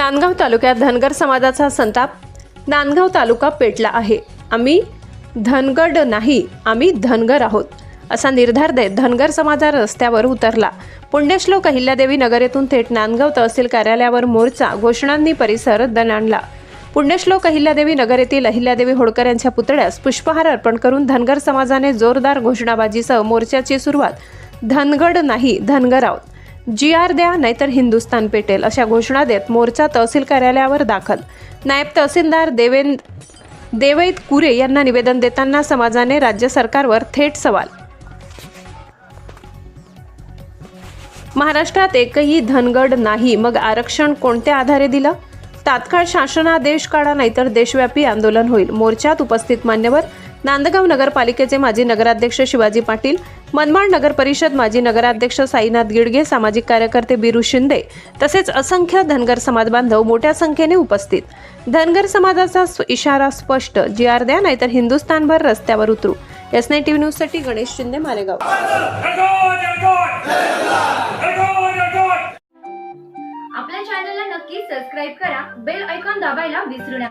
नांदगाव तालुक्यात धनगर समाजाचा संताप. नांदगाव तालुका पेटला आहे. आम्ही धनगड नाही आम्ही धनगर आहोत असा निर्धार देत धनगर समाजा रस्त्यावर उतरला. पुण्यश्लोक अहिल्यादेवी नगर येथून थेट नांदगाव तहसील कार्यालयावर मोर्चा घोषणांनी परिसर दणाणला. पुण्यश्लोक अहिल्यादेवी नगर येथील अहिल्यादेवी होळकर यांच्या पुतळ्यास पुष्पहार अर्पण करून धनगर समाजाने जोरदार घोषणाबाजीसह मोर्चाची सुरुवात. धनगड नाही धनगर आहोत. जी आर द्या नाहीतर हिंदुस्थान पेटेल अशा घोषणा देत मोर्चा तहसील कार्यालयावर दाखल. नायब तहसीलदार देवेंद्र देवैत कुरे यांना निवेदन देताना समाजाने राज्य सरकारवर थेट सवाल. महाराष्ट्रात एकही धनगड नाही मग आरक्षण कोणत्या आधारे दिलं? तात्काळ शासनादेश काढा नाहीतर देशव्यापी आंदोलन होईल. मोर्चात उपस्थित मान्यवर नांदगाव नगरपालिकेचे माजी नगराध्यक्ष शिवाजी पाटील मनमाड नगर परिषद माजी नगराध्यक्ष साईनाथ गिडगे सामाजिक कार्यकर्ते बिरू शिंदे तसेच असंख्य धनगर समाज बांधव मोठ्या संख्येने उपस्थित. धनगर समाजाचा इशारा स्पष्ट जी आर द्या नाहीतर हिंदुस्थानभर रस्त्यावर उतरू. एस नाईन टीव्ही न्यूजसाठी गणेश शिंदे मालेगाव. आपल्या चॅनलला नक्की सबस्क्राईब करा बेल ऐकॉन दाबायला विसरू नका.